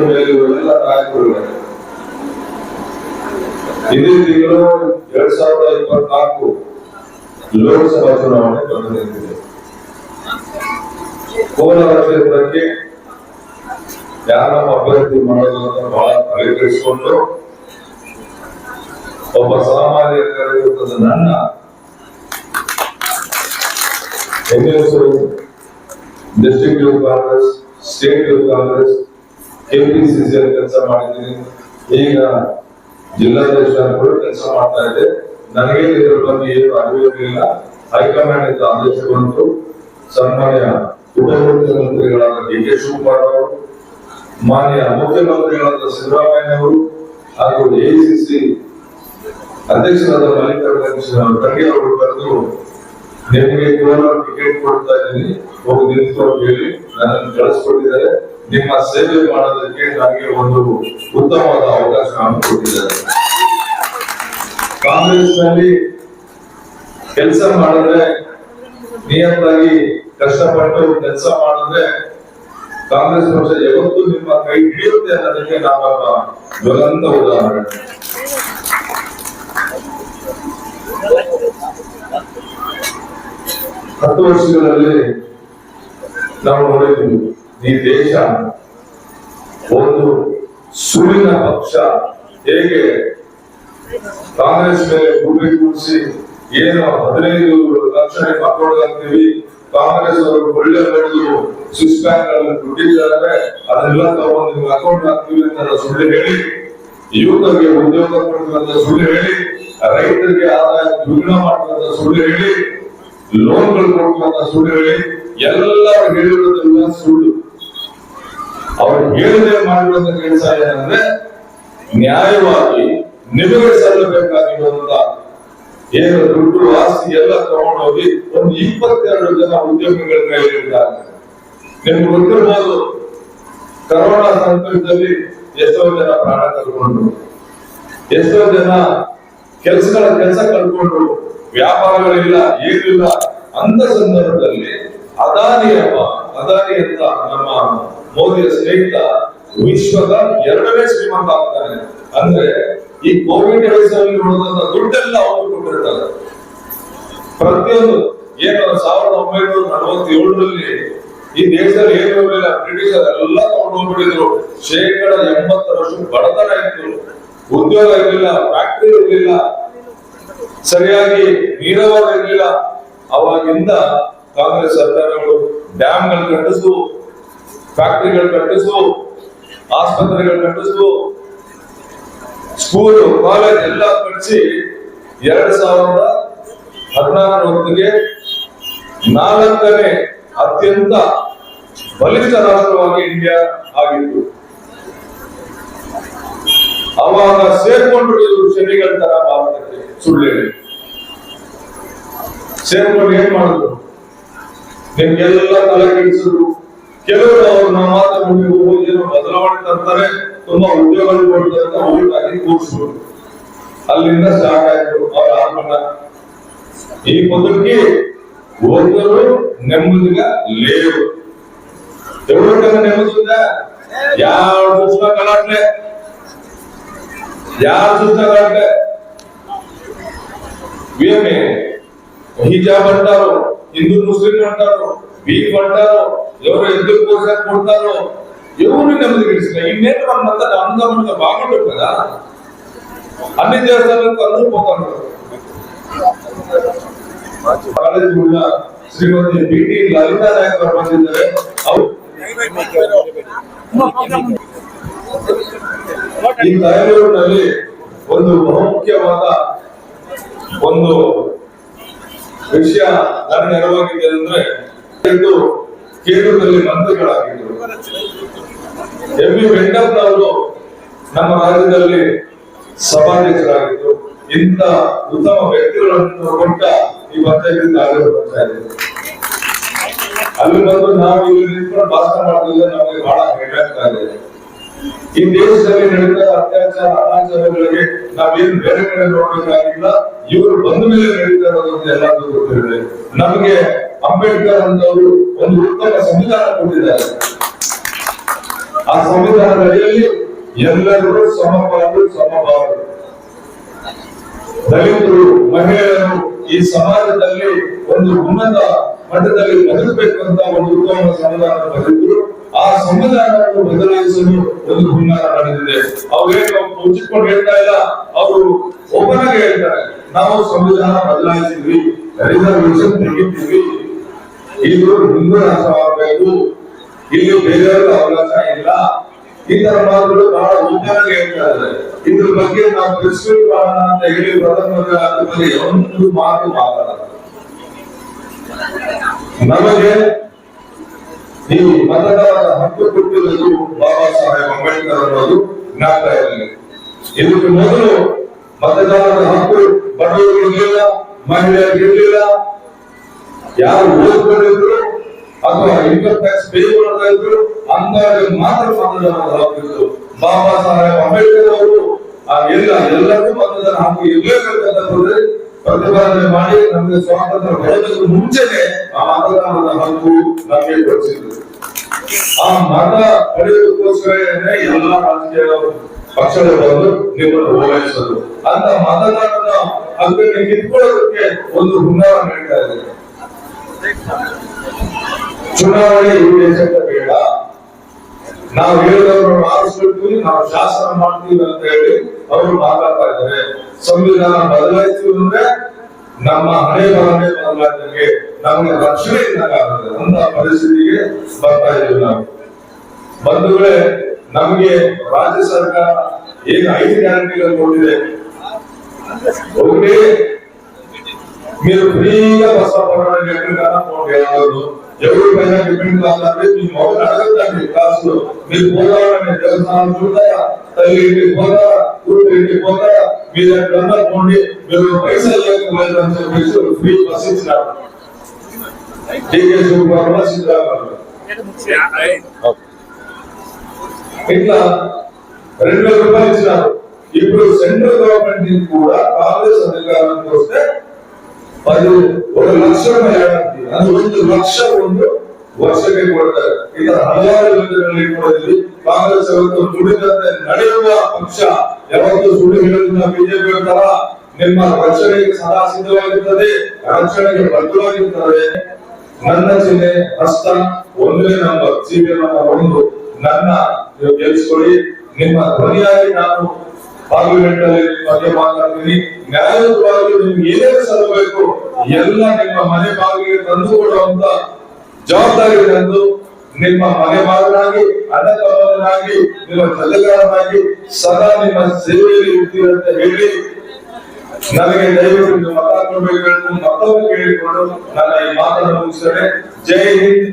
ಮೇಲಿರುವೆಲ್ಲ ನಾಯಕರುಗಳೇ ಇದೇ ತಿಂಗಳು ಎರಡ್ ಸಾವಿರದ ಇಪ್ಪತ್ನಾಲ್ಕು ಲೋಕಸಭಾ ಚುನಾವಣೆ ಬಂದಿದೆ. ಕೋಲಾರ ಕ್ಷೇತ್ರಕ್ಕೆ ಯಾರ ಅಭ್ಯರ್ಥಿ ಮಾಡೋದು ಅಂತ ಬಹಳ ತಲೆಕೆಡಿಸಿಕೊಂಡು ಒಬ್ಬ ಸಾಮಾನ್ಯ ಕಾರ್ಯಕರ್ತದ ನನ್ನ ಹೆಸರು district Congress state Congress KPCC ಅಲ್ಲಿ ಕೆಲಸ ಮಾಡಿದ್ದೀನಿ. ಈಗ ಜಿಲ್ಲಾಧ್ಯಕ್ಷ ಕೆಲಸ ಮಾಡ್ತಾ ಇದೆ. ನನಗೆ ಇದರ ಬಗ್ಗೆ ಏನು ಅರಿವಿರಲಿಲ್ಲ ಹೈಕಮಾಂಡ್ ಇದ್ದ ಆದೇಶ ಬಂತು. ಸನ್ಮಾನ್ಯ ಉಪಮುಖ್ಯಮಂತ್ರಿಗಳಾದ ಡಿ ಕೆ ಶಿವಕುಮಾರ್ ಅವರು, ಮಾನ್ಯ ಮುಖ್ಯಮಂತ್ರಿಗಳಾದ ಸಿದ್ದರಾಮಯ್ಯ ಅವರು ಹಾಗೂ ಎಐಸಿಸಿ ಅಧ್ಯಕ್ಷರಾದ ಮಲ್ಲಿಕಾರ್ಜುನ ಖರ್ಗೆ ಅವರು ಕರೆದು ನಿಮಗೆ ಕೋಲಾರ ಟಿಕೆಟ್ ಕೊಡ್ತಾ ಇದ್ದೀನಿ. ಹೋಗಿ ನಿಂತ್ಕೊಂಡು ಹೇಳಿ. ನನ್ನನ್ನು ಕಳಿಸ್ಕೊಟ್ಟಿದ್ದಾರೆ. ನಿಮ್ಮ ಸೇವೆ ಮಾಡೋದಕ್ಕೆ ನನಗೆ ಒಂದು ಉತ್ತಮವಾದ ಅವಕಾಶ ಕೊಟ್ಟಿದ್ದಾರೆ ಕಾಂಗ್ರೆಸ್ನಲ್ಲಿ ಕೆಲಸ ಮಾಡಿದ್ರೆ ನಿಯತ್ತಾಗಿ ಕಷ್ಟಪಟ್ಟು ಕೆಲಸ ಮಾಡಿದ್ರೆ ಕಾಂಗ್ರೆಸ್ ಪಕ್ಷ ಯಾವತ್ತೂ ನಿಮ್ಮ ಕೈ ಹಿಡಿಯುತ್ತೆ ಅನ್ನೋದಕ್ಕೆ ನಾವೊಬ್ಬ ಜ್ವಲಂತ ಉದಾಹರಣೆ. ಹತ್ತು ವರ್ಷಗಳಲ್ಲಿ ನಾವು ನೋಡಿದ್ವಿ ಈ ದೇಶ ಒಂದು ಸುಳ್ಳಿನ ಪಕ್ಷ ಹೇಗೆ ಕಾಂಗ್ರೆಸ್ ಮೇಲೆ ಗುಂಡಿ ಕೂಡಿಸಿ ಏನು ಹದಿನೈದು ಲಕ್ಷಣೆ ಮಕ್ಕಳು ಅಂತೀವಿ ಕಾಂಗ್ರೆಸ್ ಅವರು ಒಳ್ಳೆ ಬೆಳೆದು ಸ್ವಿಸ್ ಬ್ಯಾಂಕ್ಗಳಲ್ಲಿ ದುಡ್ಡಿದ್ದಾರೆ, ಅದನ್ನೆಲ್ಲ ತಗೊಂಡು ನಿಮ್ಗೆ ಅಕೌಂಟ್ ಹಾಕ್ತೀವಿ ಅಂತ ಸುಳ್ಳು ಹೇಳಿ, ಯುವಕರಿಗೆ ಉದ್ಯೋಗ ಕೊಡ್ತೀವಿ ಅಂತ ಸುಳ್ಳು ಹೇಳಿ, ರೈತರಿಗೆ ಆದಾಯ ದ್ವಿಗುಣ ಮಾಡುವಂತ ಸುಳ್ಳು ಹೇಳಿ ಲೋನ್ಗಳು ಕೊಡುವಂತ ಸುಳ್ಳು ಹೇಳಿ ಎಲ್ಲ ಹೇಳಿರೋದೆಲ್ಲ ಸುಳ್ಳು. ಅವ್ರು ಹೇಳದೆ ಮಾಡಿರುವಂತ ಕೆಲಸ ಏನಂದ್ರೆ ನ್ಯಾಯವಾಗಿ ನಿಮಗೆ ಸಲ್ಲಬೇಕಾಗಿರುವಂತಹ ಏನು ದುಡ್ಡು ಆಸ್ತಿ ಎಲ್ಲ ತಗೊಂಡೋಗಿ ಒಂದು ಇಪ್ಪತ್ತೆರಡು ಜನ ಉದ್ಯೋಗಿಗಳ ಕೈಲಿದ್ದಾರೆ ನಿಮ್ಗೆ ಗೊತ್ತಿರ್ಬೋದು, ಕರೋನಾ ಸಂಕಟದಲ್ಲಿ ಎಷ್ಟೋ ಜನ ಪ್ರಾಣ ಕಳ್ಕೊಂಡ್ರು. ಎಷ್ಟೋ ಜನ ಕೆಲಸಗಳ ಕೆಲಸ ಕಳ್ಕೊಂಡ್ರು. ವ್ಯಾಪಾರಗಳಿಲ್ಲ, ಏನಿಲ್ಲ. ಅಂತ ಸಂದರ್ಭದಲ್ಲಿ ಅದಾನಿ ಅಪ್ಪ ಅದಾನಿ ಅಂತ ನಮ್ಮ ಮೋದಿಯ ಸ್ನೇಹಿತ ವಿಶ್ವದ ಎರಡನೇ ಶ್ರೀಮಂತ ಆಗ್ತಾನೆ. ಅಂದ್ರೆ ಈ ಕೋವಿಡ್ ವಯಸ್ಸಲ್ಲಿ ಉಳಿದಂತ ದುಡ್ಡೆಲ್ಲ ಅವರು ಕೊಟ್ಟಿರ್ತಾರೆ. ಪ್ರತಿಯೊಂದು ಏನು ಸಾವಿರದ ಒಂಬೈನೂರ ನಲವತ್ತೇಳರಲ್ಲಿ ಈ ದೇಶದಲ್ಲಿ ಏನು ಇರಲಿಲ್ಲ, ಬ್ರಿಟಿಷರ್ ಎಲ್ಲ ತಗೊಂಡು ಹೋಗ್ಬಿಟ್ಟಿದ್ರು. ಶೇಕಡ ಎಂಬತ್ತರಷ್ಟು ಬಡತನ ಇತ್ತು. ಉದ್ಯೋಗ ಇರಲಿಲ್ಲ, ಫ್ಯಾಕ್ಟರಿ ಇರಲಿಲ್ಲ. ಸರಿಯಾಗಿ ನೀರಾವರಿ ಇರಲಿಲ್ಲ. ಅವಾಗಿಂದ ಕಾಂಗ್ರೆಸ್ ಸರ್ಕಾರಗಳು ಡ್ಯಾಮ್ಗಳು ಕಟ್ಟಿಸು, ಫ್ಯಾಕ್ಟರಿಗಳು ಕಟ್ಟಿಸು, ಆಸ್ಪತ್ರೆಗಳು ಕಟ್ಟಿಸು, ಸ್ಕೂಲು, ಕಾಲೇಜ್ ಎಲ್ಲ ಕಟ್ಟಿಸಿ ಎರಡ್ ಸಾವಿರದ ಹದಿನಾರರ ಹೊತ್ತಿಗೆ ನಾಲ್ಕನೇ ಅತ್ಯಂತ ಬಲಿಷ್ಠ ರಾಷ್ಟ್ರವಾಗಿ ಇಂಡಿಯಾ ಆಗಿತ್ತು. ಅವಾಗ ಸೇರ್ಕೊಂಡು ಶನಿಗಳ ತರ ಭಾರತಕ್ಕೆ ಸುಳ್ಳು ಸೇರ್ಕೊಂಡು ಏನ್ ಮಾಡಿದ್ರು? ನಿಮ್ಗೆಲ್ಲ ತಲೆ ಕೆಡಿಸಿದ್ರು ಕೆಲವರು ಅವ್ರು ನಮ್ಮ ಮಾತನ್ನು ನೀವು ಏನೋ ಬದಲಾವಣೆ ತರ್ತಾರೆ, ತುಂಬಾ ಉದ್ಯೋಗಗಳು ಕೊಡ್ತಾರೆ ಊಟ ಆಗಿ ಕೂರಿಸ್ರು ಅಲ್ಲಿಂದ ಸ್ಟಾರ್ಟ್ ಆಯ್ತು ಅವ್ರ ಆಗಮನ ಈ ಮೊದಲಿಗೆ ಓದಿದವರು ನೆಮ್ಮದಿಗ లేరు ఎవరు ನೆಮ್ಮದಿಂದ నెమ్మదిగా ಸುಸ್ತ ಕಲಾಟ್ಲೆ కలట్లే ಸುಸ್ತ ಕಲಾಟ್ಲೆ కలట్లే వీళ్ళని హిజాబ్ హిందూ ముస్లిం అంటారు బీఫ్ అంటారు ఎవరు ఎందుకు కోసం కొడతారు ఎవరు నెమ్మది గడిచిన ఇన్నేళ్ళు మనమంతా అందమంతా బాగుంటుంది కదా అన్ని చేస్తానికి అందరూ పోతారు ಕಾಲೇಜ್ ಕೂಡ ಶ್ರೀಮತಿ ಬಿ ಟಿ ಲಲಿತಾ ನಾಯಕ್ ಅವರು ಬಂದಿದ್ದಾರೆ ಅವರು ಈ ತಲೆನೂರಿನಲ್ಲಿ ಒಂದು ಬಹುಮುಖ್ಯವಾದ ಒಂದು ವಿಷಯ ನನ್ನ ನೆರವಾಗಿದೆ ಅಂದ್ರೆ ಕೇಂದ್ರದಲ್ಲಿ ಮಂತ್ರಿಗಳಾಗಿದ್ದರು ಎಂ ವಿ ವೆಂಕಪ್ಪನವರು ನಮ್ಮ ರಾಜ್ಯದಲ್ಲಿ ಸಭಾಧ್ಯಕ್ಷರಾಗಿದ್ದರು ಇಂಥ ಉತ್ತಮ ವ್ಯಕ್ತಿಗಳನ್ನು ಕೊಟ್ಟ ಈ ಪಂಚಾಯತ್ ಬರ್ತಾ ಇದೆ. ಅಲ್ಲಿ ಬಂದು ನಾವು ಇಲ್ಲಿ ನಿಂತ್ಕೊಂಡು ಭಾಷಣ ಮಾಡೋದ್ರಿಂದ ನಮಗೆ ಬಹಳ ಹೆಗ್ಗಾಗ್ತಾ ಇದೆ. ಈ ದೇಶದಲ್ಲಿ ನಡೀತಾ ಅತ್ಯಾಚಾರ ಅನಾಚಾರಗಳಿಗೆ ನಾವೇನು ಬೇರೆ ಕಡೆ ನೋಡ್ಬೇಕಾಗಿಲ್ಲ ಇವರು ಬಂದ ಮೇಲೆ ನಡೀತಾ ಇರೋದು ಎಲ್ಲರಿಗೂ ಗೊತ್ತಿದೆ ನಮಗೆ ಅಂಬೇಡ್ಕರ್ ಅಂತವರು ಒಂದು ಉತ್ತಮ ಸಂವಿಧಾನ ಕೊಟ್ಟಿದ್ದಾರೆ. ಆ ಸಂವಿಧಾನದಲ್ಲಿ ಎಲ್ಲರೂ ಸಮಪಾಲು ಸಮಬಾರು ದಲಿತರು, ಮಹಿಳೆಯರು ಈ ಸಮಾಜದಲ್ಲಿ ಒಂದು ಉನ್ನತ ಮಟ್ಟದಲ್ಲಿ ಬದುಕಬೇಕು ಅಂತ ಒಂದು ಉತ್ತಮ ಸಂವಿಧಾನ ಬರೆದಿದ್ರು. ಆ ಸಂವಿಧಾನವನ್ನು ಬದಲಾಯಿಸಲು ಒಂದು ಹುನ್ನಾರ ನಡೆದಿದೆ ಅವ್ರೇನು ಮುಚ್ಚಿಕೊಂಡು ಹೇಳ್ತಾ ಇಲ್ಲ, ಅವರು ಒಬ್ಬನಾಗೆ ಹೇಳ್ತಾರೆ, ನಾವು ಸಂವಿಧಾನ ಬದಲಾಯಿಸಿದ್ವಿ ರಿಸರ್ವೇಶನ್ ತೆಗಿತೀವಿ ಇದು ಹಿಂದೂ ರಾಷ್ಟ್ರವಾಗಬೇಕು, ಇಲ್ಲಿ ಬೇರೆಯವರು ಅವಕಾಶ ಇಲ್ಲ. ಈ ತರ ಮಾತುಗಳು ಬಹಳ ಉಪಯೋಗ ಹೇಳ್ತಾ ಇದ್ದಾರೆ. ಇದ್ರ ಬಗ್ಗೆ ನಾವು ಪ್ರಿಸ್ಕ್ರಿಪ್ ಮಾಡೋಣ ಅಂತ ಹೇಳಿ ಪ್ರಧಾನಮಂತ್ರಿ ಒಂದು ಮಾತು ಮಾತಾಡ ನಮಗೆ ಈ ಮತದಾರರ ಹಕ್ಕು ಕೊಟ್ಟಿರುವುದು ಬಾಬಾ ಸಾಹೇಬ್ ಅಂಬೇಡ್ಕರ್ ಅನ್ನೋದು ಜ್ಞಾಪಕ ಇರಲಿ. ಇದಕ್ಕೆ ಮೊದಲು ಮತದಾರರ ಹಕ್ಕು ಬಡವರಿಗಿರಲಿಲ್ಲ ಮಹಿಳೆಯರಿಗೆ ಇರಲಿಲ್ಲ ಯಾರು ಓದ್ಕೊಂಡಿದ್ರು ಅಥವಾ ಇನ್ಕಮ್ ಟ್ಯಾಕ್ಸ್ ಪೇ ಮಾಡ್ತಾ ಇದ್ರು ಅಂತವರಿಗೆ ಮಾತ್ರ ಮತದಾರರ ಹಕ್ಕಿತ್ತು ಬಾಬಾ ಸಾಹೇಬ್ ಅಂಬೇಡ್ಕರ್ ಅವರು ಎಲ್ಲ ಎಲ್ಲರಿಗೂ ಮತದಾನ ಹಕ್ಕು ಇರಲೇಬೇಕಂತಂದ್ರೆ ಪ್ರತಿಪಾದನೆ ಮಾಡಿ ನಮಗೆ ಸ್ವಾತಂತ್ರ್ಯ ಬರೋದಕ್ಕೂ ಮುಂಚೆನೆ ಆ ಮತದಾನದ ಹಕ್ಕು ನಮಗೆ ಕೊಡಿಸಿದ್ರು. ಆ ಮತ ಪಡೆಯುವುದಕ್ಕೋಸ್ಕರ ಎಲ್ಲ ರಾಜಕೀಯ ಬಂದು ನಿಮ್ಮನ್ನು ಓಲೈಸೋದು. ಅಂತ ಮತದಾನದ ಹಕ್ಕನ್ನು ಕಿತ್ಕೊಳ್ಳೋದಕ್ಕೆ ಒಂದು ಹುನ್ನಾರ ನಡೀತಾ ಇದೆ. ಚುನಾವಣೆ ಈ ದೇಶಕ್ಕೆ ಬೇಡ. ನಾವು ಹೇಳಿದವರು ಆರಿಸ್ಕೊಳ್ತೀವಿ ನಾವು ಶಾಸನ ಮಾಡ್ತೀವಿ ಅಂತ ಹೇಳಿ ಅವರು ಮಾತಾಡ್ತಾ ಇದ್ದಾರೆ. ಸಂವಿಧಾನ ಬದಲಾಯಿಸ್ತೀವಿ ಅಂದ್ರೆ ನಮ್ಮ ಹಣೆ ಬರನೇ ಬದಲಾದಂಗೆ ನಮಗೆ ರಕ್ಷಣೆ ಇದ್ದಾಗುತ್ತೆ ಅಂತ ಪರಿಸ್ಥಿತಿಗೆ ಬರ್ತಾ ಇದೀವಿ ನಾವು ಬಂಧುಗಳೇ ನಮಗೆ ರಾಜ್ಯ ಸರ್ಕಾರ ಈಗ ಐದು ಗ್ಯಾರಂಟಿಗಳು ಕೊಟ್ಟಿದೆ ఒకటి మీరు ఫ్రీగా బస్ అవ్వడం ఎక్కడికైనా పోటీ అవ్వదు ఎవరికైనా డిపెండ్ కావాలంటే మీ మొదలు అడగద్దండి క్లాసులో మీరు పోదామని దేవస్థానం చూడతారా తల్లి ఇంటికి పోతారా? ఊరి ఇంటికి పోతారా? మీరు ఎక్కడన్నా పోండి మీరు పైసలు లేకపోలేదు అని చెప్పేసి ఫ్రీ బస్ ఇచ్చినారు టీకే శివకుమార్ సిద్ధరామరావు ఇట్లా రెండు వేల రూపాయలు ఇచ్చినారు. ఇప్పుడు సెంట్రల్ గవర్నమెంట్ కూడా కాంగ్రెస్ అధికారానికి వస్తే పది ఒక లక్ష ఏడాది ಅದು ಒಂದು ಲಕ್ಷ ಒಂದು ವರ್ಷಕ್ಕೆ ಕೊಡ್ತಾರೆ. ಇದು ಹಲವಾರು ಯೋಜನೆಗಳಲ್ಲಿ ಕೂಡ ಇಲ್ಲಿ ಕಾಂಗ್ರೆಸ್ ಅವತ್ತು ದುಡಿದಂತೆ ನಡೆಯುವ ಪಕ್ಷ ಯಾವತ್ತು ಸುಳ್ಳು ಹೇಳುವುದಿಲ್ಲ ಬಿಜೆಪಿ ಹೇಳ್ತಾರ ನಿಮ್ಮ ರಕ್ಷಣೆಗೆ ಸದಾ ಸಿದ್ಧವಾಗಿರ್ತದೆ ರಕ್ಷಣೆಗೆ ಬದ್ಧವಾಗಿರ್ತದೆ. ನನ್ನ ಚಿಹ್ನೆ ಹಸ್ತ, ಒಂದೇ ನಂಬರ್ ಸಿಬಿ ನಂಬರ್ ಒಂದು ನನ್ನ ನೀವು ಗೆಲ್ಸ್ಕೊಳ್ಳಿ. ನಿಮ್ಮ ಧ್ವನಿಯಾಗಿ ನಾನು ಪಾರ್ಲಿಮೆಂಟ್ ಅಲ್ಲಿ ಮಾತಾಡ್ತೀನಿ. ನ್ಯಾಯಯುತವಾಗಿ ನಿಮ್ಗೆ ಏನೇನು ಸಲ್ಲಬೇಕು ಎಲ್ಲ ನಿಮ್ಮ ಮನೆ ಬಾಗಿಲಿಗೆ ತಂದು ಕೊಡುವಂತ ಜವಾಬ್ದಾರಿ ತಂದು ನಿಮ್ಮ ಮನೆ ಬಾಗಿಲಾಗಿ ಅಣ್ಣ ತಮ್ಮನಾಗಿ ನಿಮ್ಮ ಜೊತೆಗಾರನಾಗಿ ಸದಾ ನಿಮ್ಮ ಸೇವೆಯಲ್ಲಿ ಇರ್ತೀರಂತ ಅಂತ ಹೇಳಿ ನನಗೆ ದಯವಿಟ್ಟು ನಿಮ್ಮ ಮತ ಕೊಡಬೇಕು ಮತ್ತೊಮ್ಮೆ ಕೇಳಿಕೊಂಡು ನನ್ನ ಈ ಮಾತನ್ನು ಮುಗಿಸ್ತೇನೆ. ಜೈ ಹಿಂದ್.